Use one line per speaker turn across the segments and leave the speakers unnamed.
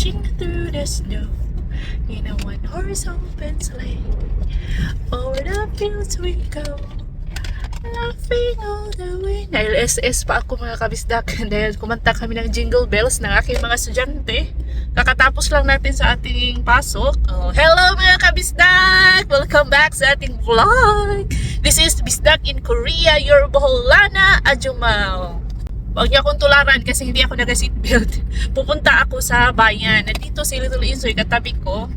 dashing through the snow in a one horse open sleigh. Over the fields we go, laughing all the way. Dahil SS pa ako mga kabisdak dahil kumanta kami ng jingle bells ng aking mga estudyante. Kakatapos lang natin sa ating pasok. Oh, hello mga kabisdak! Welcome back sa ating vlog! This is Bisdak in Korea, your Boholana Ajumal. Huwag niyo akong tularan kasi hindi ako nag-seatbelt. Pupunta ako sa bayan. Nandito si Little Insoy katabi ko.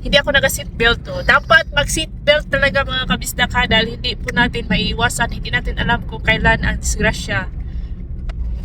Hindi ako nag-seatbelt to. Dapat mag-seatbelt talaga mga kabisdak ha dahil hindi po natin maiiwasan. Hindi natin alam kung kailan ang disgrasya.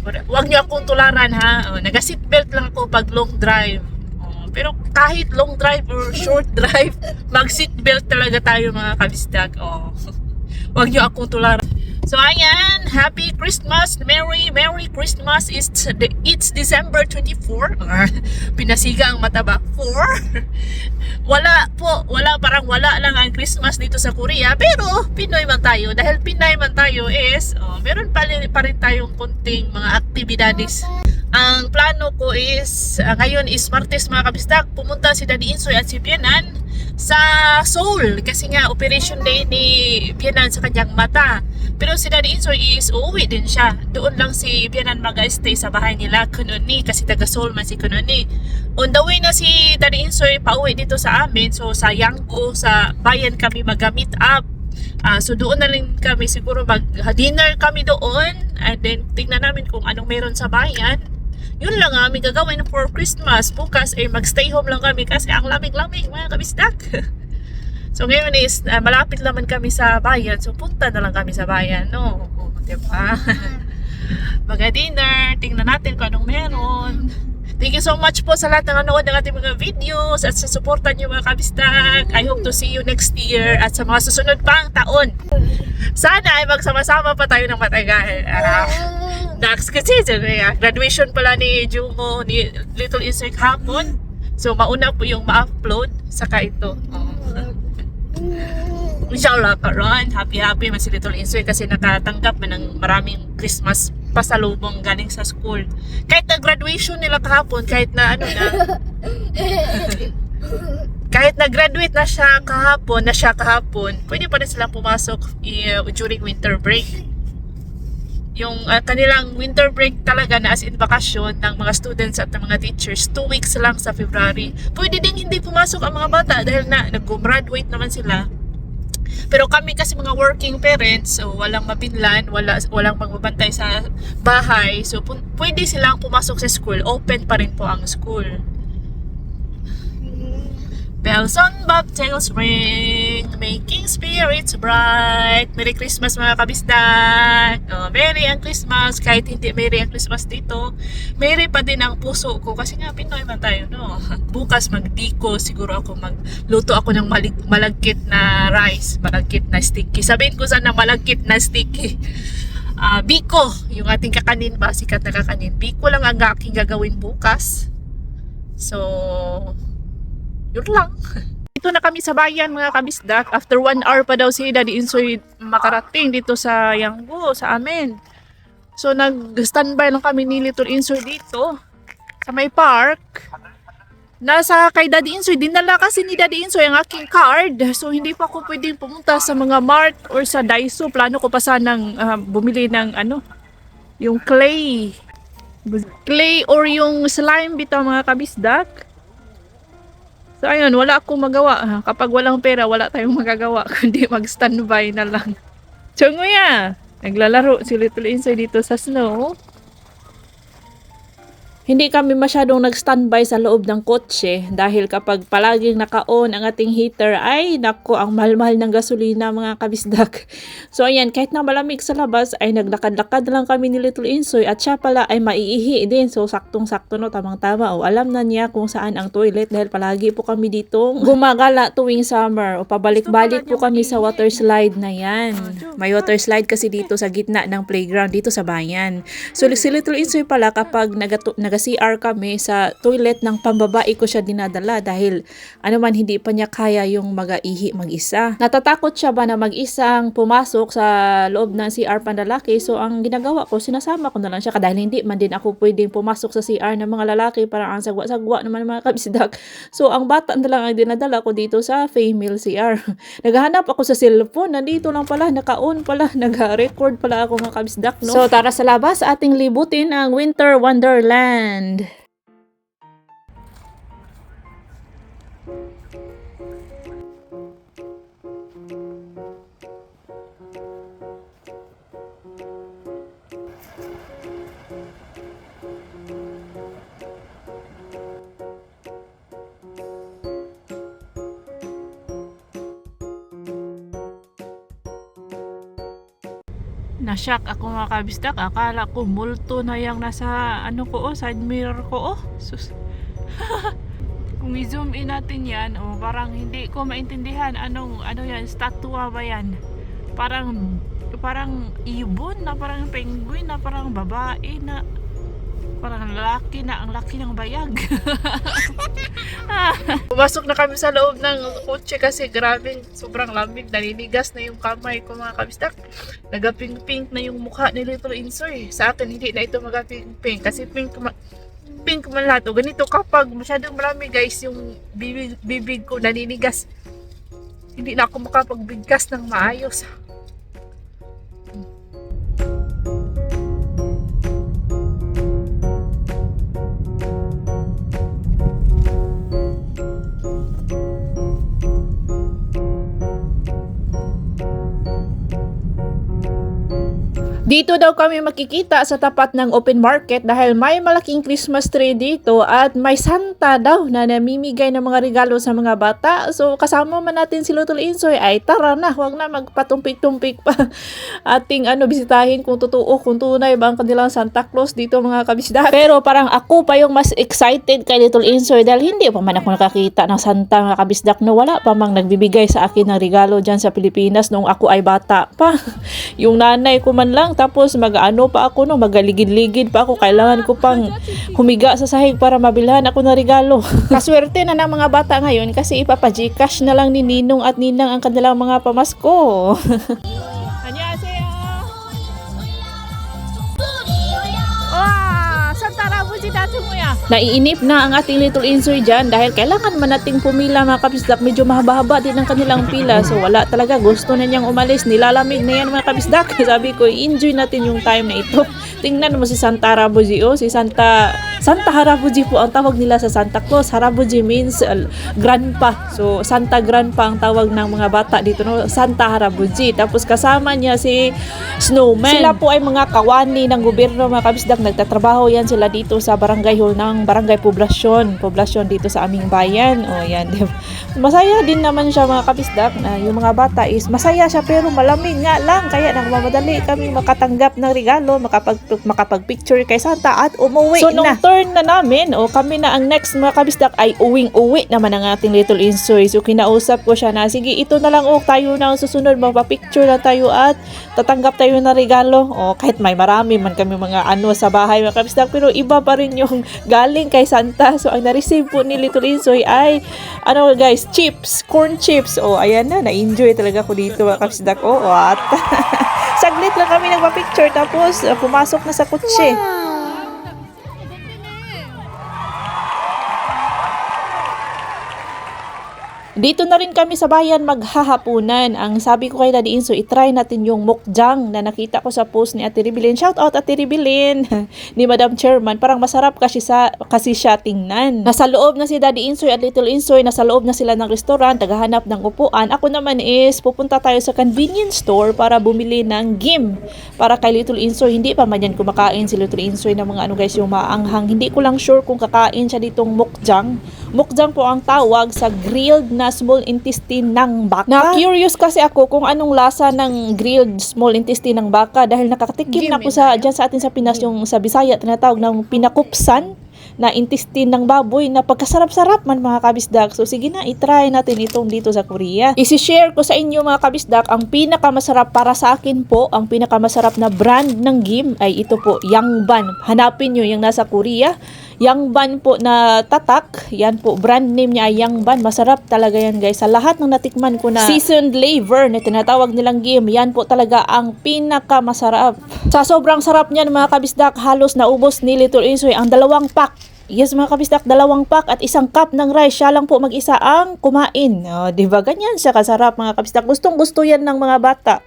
Huwag niyo akong tularan ha. Oh, nag-seatbelt lang ako pag long drive. Oh, pero kahit long drive or short drive, mag-seatbelt talaga tayo mga kabisdak. Oh. Huwag niyo akong tularan. So ayan, Happy Christmas, Merry Merry Christmas. It's it's December 24. Ah, Pinasiga ang mataba. 4. Wala po, wala parang wala lang ang Christmas dito sa Korea. Pero Pinoy man tayo. Dahil Pinay man tayo is, oh, meron pa rin, pa rin tayong kunting mga aktibidades. Ang plano ko is, ah, ngayon is Martes mga kabistak, pumunta si Daddy Insoy at si Bianan sa Seoul kasi nga operation day ni Bianan sa kanyang mata. Pero si Daddy Insoy is uuwi din siya. Doon lang si Bianan mag-stay sa bahay nila Kununi kasi taga Seoul man si Kununi. On the way na si Daddy Insoy pauwi dito sa amin. So sa Yangko, sa bayan kami mag-meet up. Ah, so doon na lang kami siguro mag-dinner kami doon and then tingnan namin kung anong meron sa bayan. Yun lang ang aming gagawin for Christmas. Bukas ay mag-stay home lang kami kasi ang lamig-lamig mga kabisdak. so ngayon is ah, malapit naman kami sa bayan. So punta na lang kami sa bayan. No? O, diba? Mag-dinner. Tingnan natin kung anong meron. Thank you so much po sa lahat ng nanood ng ating mga videos at sa suporta niyo mga kabistak. I hope to see you next year at sa mga susunod pang taon. Sana ay magsama-sama pa tayo ng matagal. Ah, next kasi graduation pala ni Jumo, ni Little Insect hapon. So mauna po yung ma-upload saka ito. Oh. Inshallah karon happy happy man si Little Insoy kasi nakatanggap man ng maraming Christmas pasalubong galing sa school. Kahit na graduation nila kahapon, kahit na ano na kahit na-graduate na siya kahapon, na siya kahapon, pwede pa rin silang pumasok uh, during winter break. Yung uh, kanilang winter break talaga na as in bakasyon ng mga students at ng mga teachers, two weeks lang sa February. Pwede ding hindi pumasok ang mga bata dahil na nag-graduate naman sila. Pero kami kasi mga working parents, so walang mabinlan, wala, walang magbabantay sa bahay. So pwede silang pumasok sa school. Open pa rin po ang school. Bells on bobtails ring, making spirits bright. Merry Christmas mga kabisdak! Oh, Merry ang Christmas, kahit hindi Merry ang Christmas dito, Merry pa din ang puso ko kasi nga Pinoy man tayo, no? Bukas magdiko, siguro ako magluto ako ng malig- malagkit na rice, malagkit na sticky. Sabihin ko sana malagkit na sticky. Ah, biko, yung ating kakanin ba, sikat na kakanin. Biko lang ang aking gagawin bukas. So, yun lang. Dito na kami sa bayan mga kabisdak. After one hour pa daw si Daddy Insoy makarating dito sa Yanggo, sa amin. So nag-standby lang kami ni Little Insoy dito sa may park. Nasa kay Daddy Insoy, dinala kasi ni Daddy Insoy ang aking card. So hindi pa ako pwedeng pumunta sa mga mart or sa Daiso. Plano ko pa sanang ah, bumili ng ano, yung clay. Clay or yung slime bitaw mga kabisdak. So ayun, wala akong magawa. Kapag walang pera, wala tayong magagawa kundi mag-standby na lang. So naglalaro si Little Insay dito sa snow. Hindi kami masyadong nag-standby sa loob ng kotse dahil kapag palaging naka-on ang ating heater ay nako ang mahal-mahal ng gasolina mga kabisdak. So ayan, kahit na malamig sa labas ay naglakad-lakad lang kami ni Little Insoy at siya pala ay maiihi din. So saktong-sakto no, tamang-tama. O alam na niya kung saan ang toilet dahil palagi po kami dito gumagala tuwing summer o pabalik-balik po kami sa water slide na yan. May water slide kasi dito sa gitna ng playground dito sa bayan. So si Little Insoy pala kapag nag
nag-CR kami sa toilet ng pambabae ko siya dinadala dahil ano man hindi pa niya kaya yung mag-aihi mag-isa. Natatakot siya ba na mag-isang pumasok sa loob ng CR pandalaki so ang ginagawa ko sinasama ko na lang siya dahil hindi man din ako pwedeng pumasok sa CR ng mga lalaki parang ang sagwa-sagwa naman mga kabisdak. So ang bata na lang ang dinadala ko dito sa female CR. Naghahanap ako sa cellphone, nandito lang pala, naka-on pala, nag-record pala ako mga kabisdak. No? So tara sa labas, ating libutin ang Winter Wonderland. and Nashock ako mga kabisdak. Akala ko multo na yung nasa ano ko oh, side mirror ko oh. Sus. Kung i-zoom in natin yan, oh, parang hindi ko maintindihan anong ano yan, statua ba yan? Parang parang ibon na parang penguin na parang babae na parang lalaki na ang laki ng bayag.
Pumasok na kami sa loob ng kotse kasi grabe, sobrang lamig. Naninigas na yung kamay ko mga kabistak. Nagapink-pink na yung mukha ni Little Insoy. Sa akin, hindi na ito magapink-pink kasi pink ma- pink man lahat. O ganito kapag masyadong marami guys, yung bibig, bibig ko naninigas. Hindi na ako makapagbigkas ng maayos.
Dito daw kami makikita sa tapat ng open market dahil may malaking Christmas tree dito at may Santa daw na namimigay ng mga regalo sa mga bata. So kasama man natin si Lutol Insoy ay tara na, huwag na magpatumpik-tumpik pa. Ating ano bisitahin kung totoo, kung tunay ba ang kanilang Santa Claus dito mga kabisda. Pero parang ako pa yung mas excited kay Little Insoy dahil hindi pa man ako nakakita ng Santa mga kabisdak no wala pa mang nagbibigay sa akin ng regalo dyan sa Pilipinas nung ako ay bata pa. yung nanay ko man lang tapos mag-ano pa ako no, magaligid-ligid pa ako. Kailangan ko pang humiga sa sahig para mabilhan ako ng regalo. Kaswerte na ng mga bata ngayon kasi ipapagcash na lang ni Ninong at Ninang ang kanilang mga pamasko. Naiinip na ang ating little insoy dyan dahil kailangan man nating pumila mga kabisdak. Medyo mahaba-haba din ang kanilang pila. So wala talaga. Gusto na niyang umalis. Nilalamig na yan mga kabisdak. Sabi ko, enjoy natin yung time na ito. Tingnan mo si Santa Harabuji. Oh, si Santa... Santa Harabuji po ang tawag nila sa Santa Claus. Harabuji means uh, grandpa. So, Santa Grandpa ang tawag ng mga bata dito. No? Santa Harabuji. Tapos kasama niya si Snowman. Sila po ay mga kawani ng gobyerno mga kabisdak. Nagtatrabaho yan sila dito sa barangay hall ng barangay poblasyon. Poblasyon dito sa aming bayan. O yan. Masaya din naman siya mga kabisdak. Na yung mga bata is masaya siya pero malamig nga lang. Kaya nagmamadali kami makatanggap ng regalo, makapag, makapag-picture kay Santa at umuwi so, na. So turn na namin, o kami na ang next mga kabisdak ay uwing-uwi naman ang ating little insoy. So kinausap ko siya na, sige ito na lang o tayo na ang susunod, magpa-picture na tayo at tatanggap tayo ng regalo. O kahit may marami man kami mga ano sa bahay mga kabisdak, pero iba pa rin yung galing kay Santa. So ang na-receive po ni Little Insoy ay ano guys, chips, corn chips. O ayan na, na-enjoy talaga ko dito mga kabisdak. O at saglit lang kami nagpa-picture tapos uh, pumasok na sa kotse. Dito na rin kami sa bayan maghahapunan. Ang sabi ko kay Daddy Inso, itry natin yung mukjang na nakita ko sa post ni Ate Ribilin. Shout out Ate Ribilin ni Madam Chairman. Parang masarap kasi, sa, kasi siya tingnan. Nasa loob na si Daddy Insoy at Little Insoy. Nasa loob na sila ng restaurant. Tagahanap ng upuan. Ako naman is pupunta tayo sa convenience store para bumili ng gim. Para kay Little Insoy. Hindi pa man yan kumakain si Little Insoy ng mga ano guys yung maanghang. Hindi ko lang sure kung kakain siya ditong mukjang. Mukjang po ang tawag sa grilled na small intestine ng baka. Na-curious kasi ako kung anong lasa ng grilled small intestine ng baka dahil nakatikim na ako sa dyan sa atin sa Pinas yung sa Bisaya tinatawag ng pinakupsan na intestine ng baboy na pagkasarap-sarap man mga kabisdak. So sige na, itry natin itong dito sa Korea. Isi-share ko sa inyo mga kabisdak, ang pinakamasarap para sa akin po, ang pinakamasarap na brand ng gim ay ito po, Yangban. Hanapin nyo yung nasa Korea. Yangban po na tatak. Yan po, brand name niya ay Yangban. Masarap talaga yan guys. Sa lahat ng natikman ko na seasoned flavor na tinatawag nilang game, yan po talaga ang pinakamasarap. Sa sobrang sarap niyan mga kabisdak, halos naubos ni Little Insoy ang dalawang pack Yes mga kabisdak, dalawang pack at isang cup ng rice. Siya lang po mag-isa ang kumain. Oh, di ba ganyan siya kasarap mga kabisdak. Gustong gusto yan ng mga bata.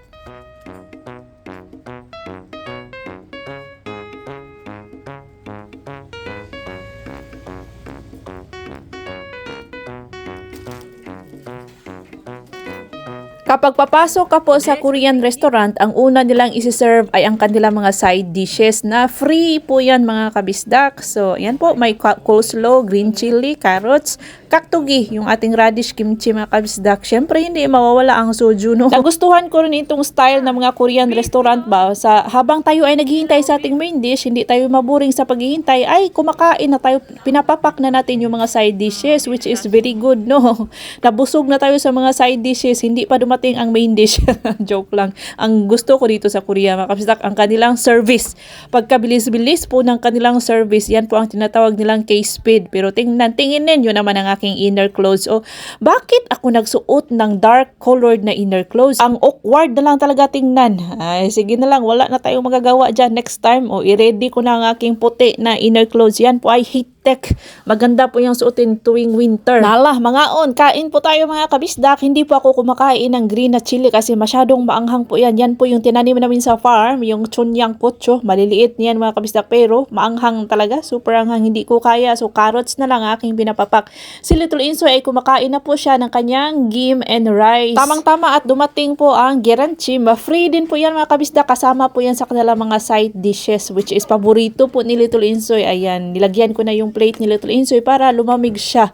Kapag papasok ka po sa Korean restaurant, ang una nilang isi-serve ay ang kanilang mga side dishes na free po yan mga kabisdak. So, yan po, may coleslaw, green chili, carrots, kaktugi, yung ating radish kimchi mga kabisdak. Siyempre, hindi mawawala ang soju, no? Nagustuhan ko rin itong style ng mga Korean restaurant ba? Sa, habang tayo ay naghihintay sa ating main dish, hindi tayo maburing sa paghihintay, ay kumakain na tayo, pinapapak na natin yung mga side dishes, which is very good, no? Nabusog na tayo sa mga side dishes, hindi pa dumating ang main dish. Joke lang. Ang gusto ko dito sa Korea, mga kabisdak, ang kanilang service. Pagkabilis-bilis po ng kanilang service, yan po ang tinatawag nilang K-speed. Pero tingnan, tingin ninyo naman ang aking inner clothes. O, bakit ako nagsuot ng dark colored na inner clothes? Ang awkward na lang talaga tingnan. Ay, sige na lang, wala na tayong magagawa dyan next time. O, i-ready ko na ang aking puti na inner clothes. Yan po ay heat tech. Maganda po yung suotin tuwing winter. Nala, mga on, kain po tayo mga kabisdak. Hindi po ako kumakain ng green na chili kasi masyadong maanghang po yan. Yan po yung tinanim namin sa farm, yung chunyang pocho. Maliliit niyan mga kabisdak pero maanghang talaga. Super anghang, hindi ko kaya. So carrots na lang aking pinapapak. Si Little Insoy ay kumakain na po siya ng kanyang gim and rice. Tamang-tama at dumating po ang geranchim. Free din po yan mga kabisdak. Kasama po yan sa kanilang mga side dishes which is paborito po ni Little Insoy. Ayan, nilagyan ko na yung plate ni Little Insoy para lumamig siya.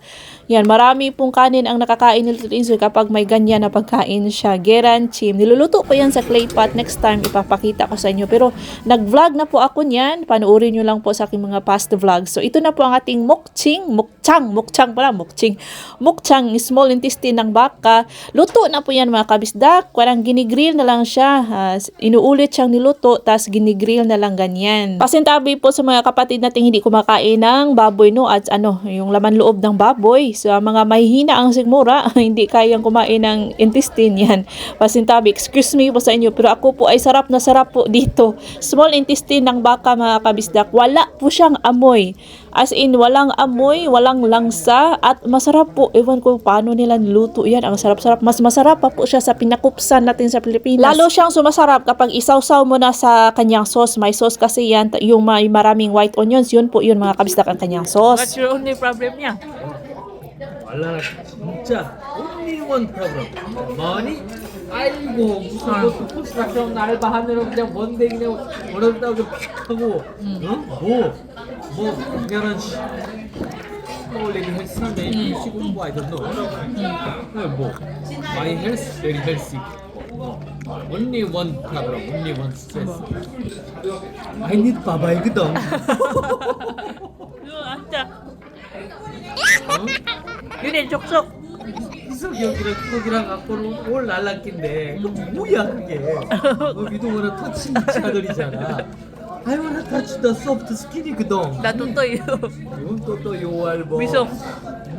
Yan, marami pong kanin ang nakakain ni Little Insoy kapag may ganyan na pagkain siya. Geran, chim. Niluluto ko yan sa clay pot. Next time, ipapakita ko sa inyo. Pero, nag-vlog na po ako niyan. Panoorin nyo lang po sa aking mga past vlogs. So, ito na po ang ating mukching. Mukchang. Mukchang pala. Mukching. Mukchang, small intestine ng baka. Luto na po yan mga kabisdak. Parang ginigrill na lang siya. Ah, inuulit siyang niluto, tas ginigrill na lang ganyan. Pasintabi po sa mga kapatid nating hindi kumakain ng baboy, no? At ano, yung laman loob ng baboy. Sa mga mahihina ang sigmura, hindi kayang kumain ng intestine yan. Pasintabi, excuse me po sa inyo, pero ako po ay sarap na sarap po dito. Small intestine ng baka mga kabisdak, wala po siyang amoy. As in, walang amoy, walang langsa, at masarap po. Ewan ko paano nila niluto yan. Ang sarap-sarap. Mas masarap pa po siya sa pinakupsan natin sa Pilipinas. Lalo siyang sumasarap kapag isawsaw mo na sa kanyang sauce. May sauce kasi yan, yung may maraming white onions, yun po yun mga kabisdak ang kanyang sauce.
What's your only problem niya?
알라라. 진짜 온리원 프로그램. 머니 아이고 무슨 것도 포스닥에 온 알바 하느라 그냥 뭔데 그냥 어렵다고 좀 픽하고 음. 응뭐뭐 그냥 뭐, 떠올리긴 했었는데 이 시골 뭐 아이던데 뭐. 마이 헬스 베리 헬스. only one problem, only one stress. 유린 족속. 이석 여기랑 거기랑 갖고는 올 날랐긴데. 그 뭐야 그게? 너 위도우랑 터치 미치아들이잖아. I wanna touch the soft skin이거든
Natutoy.
이건 또또 요알 뭐
Bisok.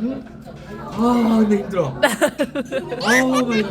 응? 아 근데 힘들어 아 많이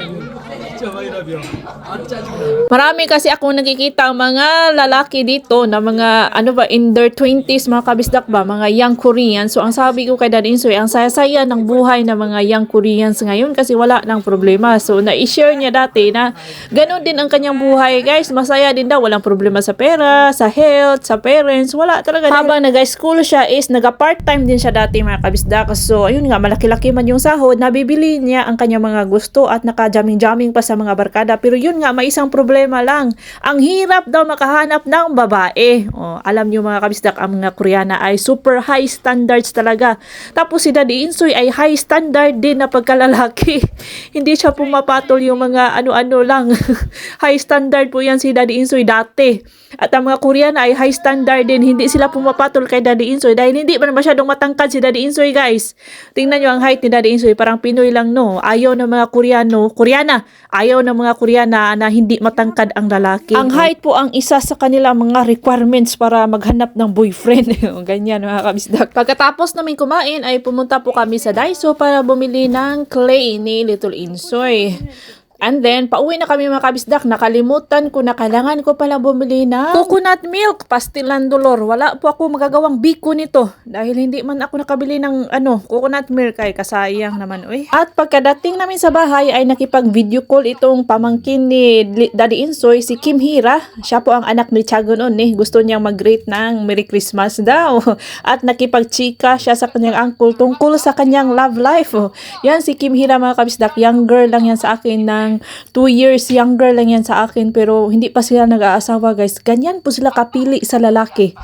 진짜 많이 라비야 아 짜증나
Marami kasi akong nakikita ang mga lalaki dito na mga ano ba in their 20s mga kabisdak ba mga young Koreans. So ang sabi ko kay Dad Insoy, ang saya-saya ng buhay ng mga young Koreans ngayon kasi wala nang problema. So na-share niya dati na ganun din ang kanyang buhay guys. Masaya din daw, walang problema sa pera, sa health, sa parents, wala talaga. Habang nag-school siya is nag-part-time din siya dati mga kabisdak. So ayun nga, malaki-laki man yung sahod, nabibili niya ang kanyang mga gusto at naka-jamming-jamming pa sa mga barkada. Pero yun nga, may isang problema lang. Ang hirap daw makahanap ng babae. O, alam niyo mga kabisdak, ang mga Koreana ay super high standards talaga. Tapos si Daddy Insoy ay high standard din na pagkalalaki. Hindi siya pumapatol yung mga ano-ano lang. high standard po yan si Daddy Insoy dati. At ang mga Koreana ay high standard din. Hindi sila pumapatol kay Daddy Insoy dahil hindi man masyadong matangkad si Daddy Insoy, guys. Tingnan nyo ang height ni Daddy Insoy. Parang Pinoy lang, no? Ayaw ng mga Koreano, Koreana, ayaw ng mga Koreana na hindi matangkad ang lalaki. Ang height po ang isa sa kanilang mga requirements para maghanap ng boyfriend. Ganyan, mga kabisdak. Pagkatapos namin kumain, ay pumunta po kami sa Daiso para bumili ng clay ni Little Insoy. And then, pauwi na kami mga kabisdak. Nakalimutan ko na kailangan ko pala bumili ng coconut milk, pastilan dolor. Wala po ako magagawang biko nito. Dahil hindi man ako nakabili ng ano, coconut milk ay kasayang naman. Uy. At pagkadating namin sa bahay ay nakipag-video call itong pamangkin ni Daddy Insoy, si Kim Hira. Siya po ang anak ni Chagon On eh. Gusto niyang mag-greet ng Merry Christmas daw. At nakipag-chika siya sa kanyang uncle tungkol sa kanyang love life. Yan si Kim Hira mga kabisdak. Young girl lang yan sa akin ng 2 years younger lang yan sa akin pero hindi pa sila nag-aasawa guys. Ganyan po sila kapili sa lalaki.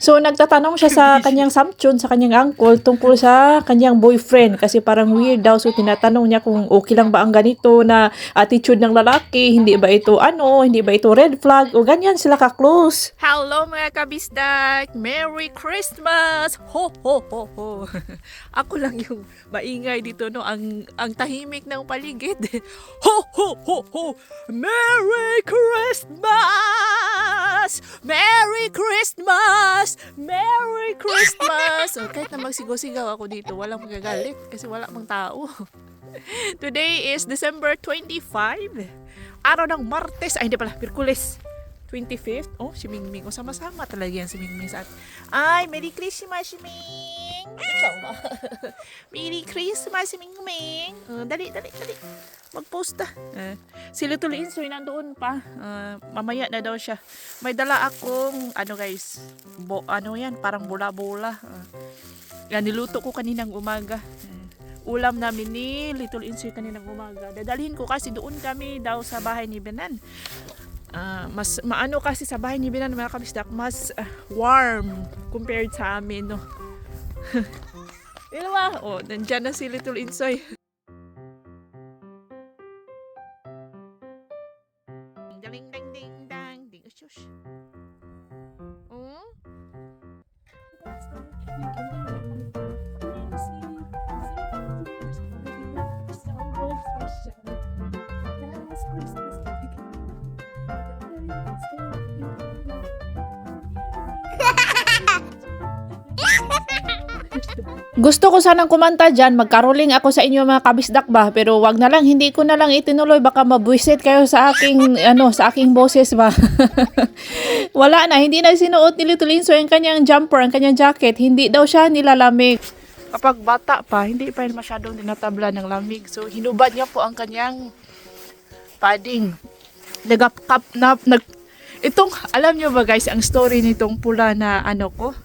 So nagtatanong siya sa kanyang samchon, sa kanyang uncle tungkol sa kanyang boyfriend kasi parang weird daw. So tinatanong niya kung okay lang ba ang ganito na attitude ng lalaki, hindi ba ito ano, hindi ba ito red flag o ganyan sila ka-close.
Hello mga kabisdak! Merry Christmas! Ho ho ho ho! Ako lang yung maingay dito no, ang ang tahimik ng paligid. Ho ho ho ho! Merry Christmas! Merry Christmas! Merry Christmas! So, kahit na magsigaw-sigaw ako dito, walang magagalit kasi wala mang tao. Today is December 25. Araw ng Martes. Ay, hindi pala. Merkules. 25th. Oh, si Mingming. O, sama-sama talaga yan si Mingming sa. Ay, Merry Christmas, si! Sama. Merry Christmas, si Mingming! Uh, dali, dali, dali. Mag-post na. Uh, si Little Insoy nandoon pa. Uh, mamaya na daw siya. May dala akong, ano guys, bo, ano yan, parang bula-bula. Uh, yan, niluto ko kaninang umaga. Uh, ulam namin ni Little Insoy kaninang umaga. Dadalhin ko kasi doon kami daw sa bahay ni Benan. Ah, mas maano kasi sa bahay ni Benan mga kabisdak, mas ah, warm compared sa amin, no. Yun ba? Oh, nandyan na si Little Insoy. Daling ding ding dang ding shush. Oh?
Gusto ko sanang kumanta dyan, magkaroling ako sa inyo mga kabisdak ba, pero wag na lang, hindi ko na lang itinuloy, baka mabuisit kayo sa aking, ano, sa aking boses ba. Wala na, hindi na sinuot ni Little Insoy ang kanyang jumper, ang kanyang jacket, hindi daw siya nilalamig.
kapag bata pa, hindi pa masyadong dinatabla ng lamig. So, hinubad niya po ang kanyang padding. Nagapkap na, nag, itong, alam niyo ba guys, ang story nitong pula na ano ko,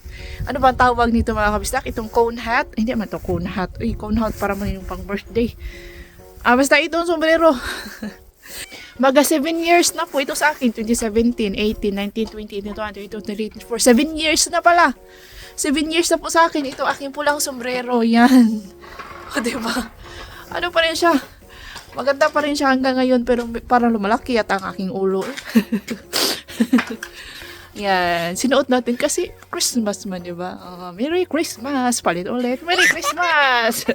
ano ba ang tawag nito mga kabistak? Itong cone hat? Hindi man to cone hat. Uy, cone hat para man yung pang birthday. Ah, basta itong sombrero. Maga 7 years na po ito sa akin. 2017, 18, 19, 20, 21, 22, 23, 24. 7 years na pala. 7 years na po sa akin. Ito aking pulang sombrero. Yan. O, diba? Ano pa rin siya? Maganda pa rin siya hanggang ngayon pero parang lumalaki at ang aking ulo. Yan. Sinuot natin kasi Christmas man, di ba? Ah, Merry Christmas! Palit ulit. Merry Christmas!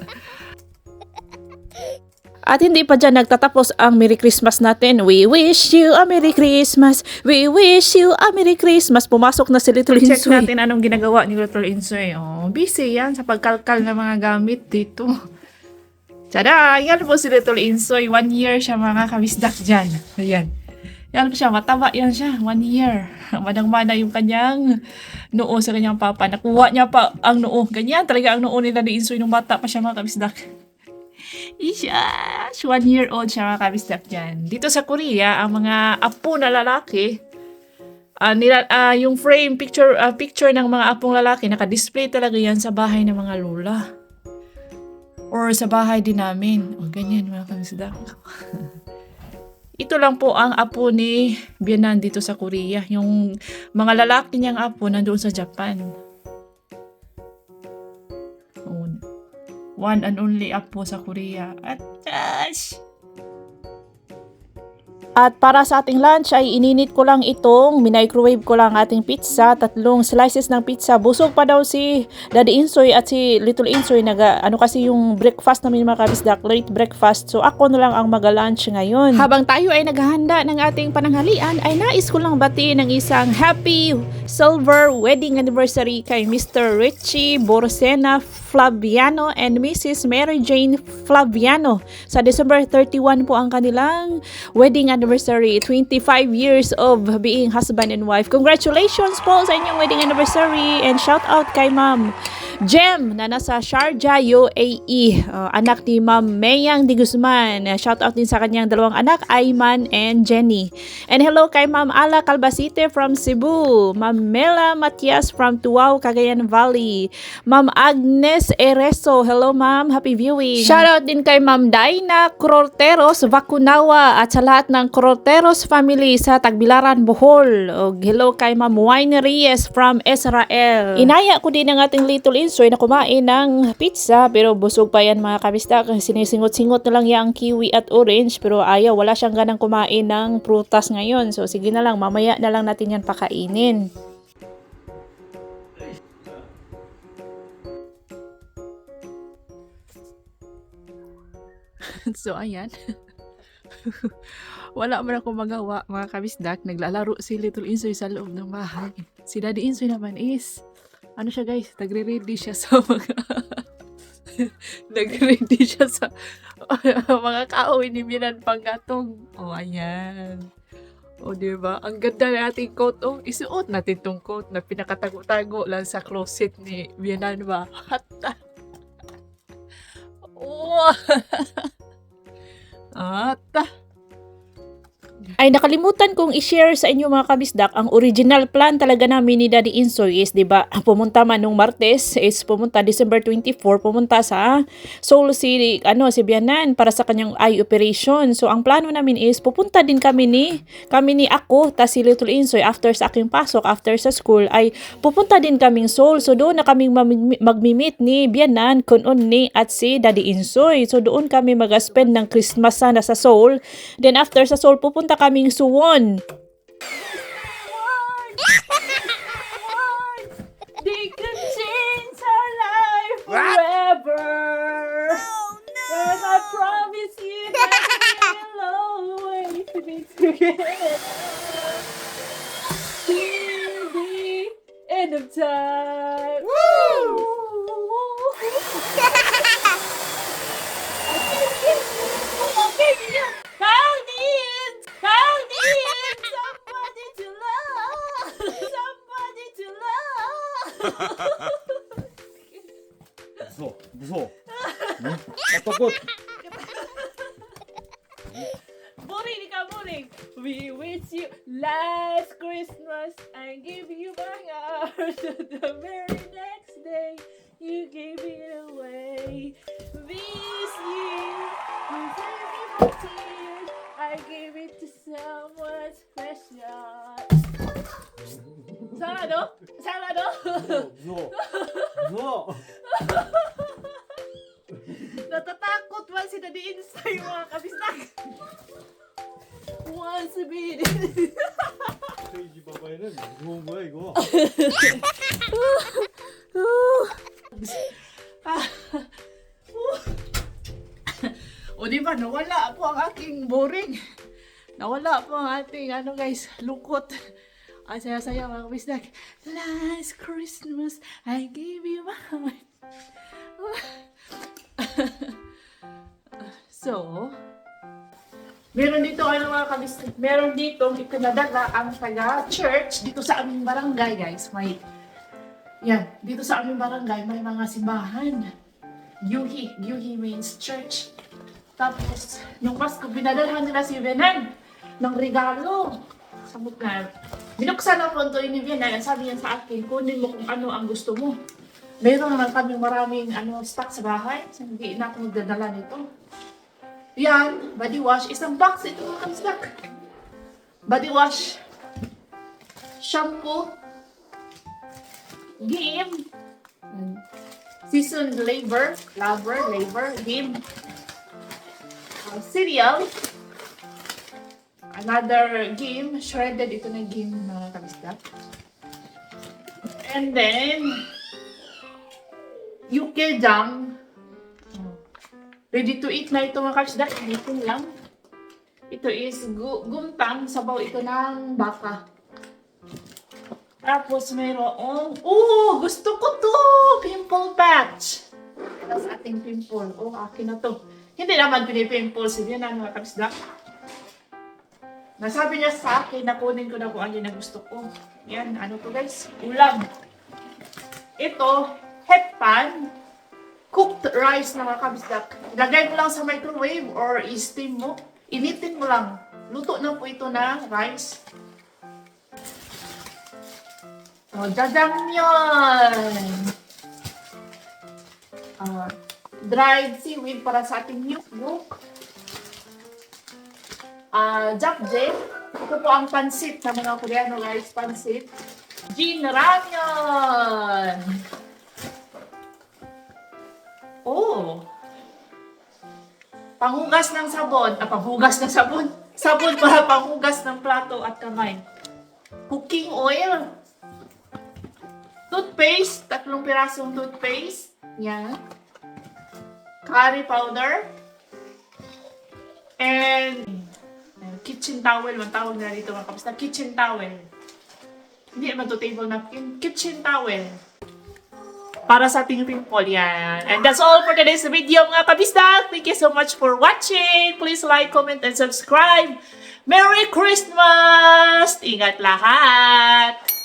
At hindi pa dyan nagtatapos ang Merry Christmas natin. We wish you a Merry Christmas. We wish you a Merry Christmas. Pumasok na si Little
Check
Insoy.
natin anong ginagawa ni Little Insoy. Oh, busy yan sa pagkalkal ng mga gamit dito. Tada! Yan po si Little Insoy. One year siya mga kabisdak dyan. Ayan. Yan siya. Mataba yan siya. One year. Manang-mana yung kanyang noo sa kanyang papa. Nakuha niya pa ang noo. Ganyan talaga ang noo nila ni Insoy nung bata pa siya mga kabisdak. Ishash! One year old siya mga kabisdak dyan. Dito sa Korea, ang mga apo na lalaki, Ah, nila, ah, yung frame picture ah, picture ng mga apong lalaki naka-display talaga yan sa bahay ng mga lola. Or sa bahay din namin. O ganyan mga kamisda. Ito lang po ang apo ni Bianan dito sa Korea. Yung mga lalaki niyang apo nandoon sa Japan. One and only apo sa Korea. At gosh! At para sa ating lunch ay ininit ko lang itong microwave ko lang ating pizza, tatlong slices ng pizza. Busog pa daw si Daddy Insoy at si Little Insoy naga ano kasi yung breakfast namin mga kabisdak, late breakfast. So ako na lang ang mag-lunch ngayon. Habang tayo ay naghahanda ng ating pananghalian ay nais ko lang batiin ng isang happy silver wedding anniversary kay Mr. Richie Borsena Flaviano and Mrs. Mary Jane Flaviano. Sa December 31 po ang kanilang wedding anniversary. 25 years of being husband and wife. Congratulations po sa inyong wedding anniversary and shout out kay Ma'am Jem na nasa Sharjah, UAE. Uh, anak ni Ma'am Mayang Di Guzman. Shout out din sa kanyang dalawang anak, Ayman and Jenny. And hello kay Ma'am Ala Calbasite from Cebu. Ma'am Mela Matias from Tuaw, Cagayan Valley. Ma'am Agnes Ereso. Hello ma'am, happy viewing. Shout out din kay Ma'am Daina Corteros Vacunawa at sa lahat ng Corteros family sa Tagbilaran, Bohol. O hello kay Ma'am Wine Reyes from Israel. Inaya ko din ang ating little insoy na kumain ng pizza pero busog pa yan mga kabista. Sinisingot-singot na lang yung kiwi at orange pero ayaw, wala siyang ganang kumain ng prutas ngayon. So sige na lang, mamaya na lang natin yan pakainin. so ayan. Wala man ako magawa mga kabisdak. Naglalaro si Little Insoy sa loob ng bahay. Si Daddy Insoy naman is, ano siya guys, nagre-ready siya sa mga, nagre-ready siya sa mga kaawin ni Milan Pangatong. O, oh, ayan. O, di ba? Ang ganda ng ating coat. Oh, isuot natin tong coat na pinakatago-tago lang sa closet ni Milan ba? Hata. Oh. Ay nakalimutan kong i-share sa inyo mga kabisdak ang original plan talaga namin ni Daddy Insoy is 'di ba pumunta man nung Martes is pumunta December 24 pumunta sa Seoul City ano si Bianan para sa kanyang eye operation. So ang plano namin is pupunta din kami ni kami ni ako ta si Little Insoy after sa aking pasok after sa school ay pupunta din kaming Seoul. So doon na kaming magmi-meet ni Bianan kunon ni at si Daddy Insoy. So doon kami mag-spend ng Christmas sana sa Seoul. Then after sa Seoul pupunta kaming Suwon They could change our life forever. Oh, and I promise you that we'll always be together. Till the end of time.
무서워 무서워 응? 아빠꽃
Boring ka, boring. We wish you last Christmas I give you my heart. the very next day you gave it away. This year you save me for tears. I gave it to someone special. Sarado? Sarado?
무 서워 무서워
Natatakot man si Daddy Insay mga kabistak. Once a minute.
저희 집 아빠에는 무서운 거야 이거
o di ba, nawala po ang aking boring. Nawala po ang ating, ano guys, lungkot. Ang saya-saya mga kabisdak. Last Christmas, I gave you my heart. so, meron dito, ano mga kabisdak, meron dito ikinadala ang taga-church dito sa aming barangay, guys. May, yan, dito sa aming barangay, may mga simbahan. Yuhi, Yuhi means church. Tapos, nung Pasko, binadalhan nila si Venan ng regalo. Sabot na, binuksan ang ponto ni Venan, ang sabi niya sa akin, kunin mo kung ano ang gusto mo. Meron naman kami maraming ano, stock sa bahay, so hindi na ako magdadala nito. Yan, body wash. Isang box ito mga stock. Body wash. Shampoo. Game. Seasoned labor. Labor, labor, game uh, cereal, another game. Shredded ito na game mga kabisdak. And then, Yukejang. Ready to eat na ito mga kabisdak. Initin lang. Ito is gu guntang. Sabaw ito ng baka. Tapos mayroong, oh, gusto ko to! Pimple patch. Sa ating pimple. Oh, akin na to. Hindi naman pinipimple. Sige na mga kabisdak. Nasabi niya sa akin na kunin ko na kung ano na gusto ko. Yan, ano to guys? Ulam. Ito, hetpan. Cooked rice na mga kabisdak. Ilagay mo lang sa microwave or i-steam mo. Initin mo lang. Luto na po ito na rice. Oh, jajangmyeon! Ah, dried seaweed para sa ating milk. Milk. Ah, japje. Ito po ang pansit sa mga Koreano guys, pansit. Jin ramyeon! Oh! Panghugas ng sabon. Ah, panghugas ng sabon. Sabon para panghugas ng plato at kamay. Cooking oil. Toothpaste. Tatlong pirasong toothpaste. Yan. Curry powder. And uh, kitchen towel. Ang tawag na dito mga kapista. Kitchen towel. Hindi naman to table napkin. Kitchen towel. Para sa ating pimple yan. And that's all for today's video mga kabisdak. Thank you so much for watching. Please like, comment, and subscribe. Merry Christmas! Ingat lahat!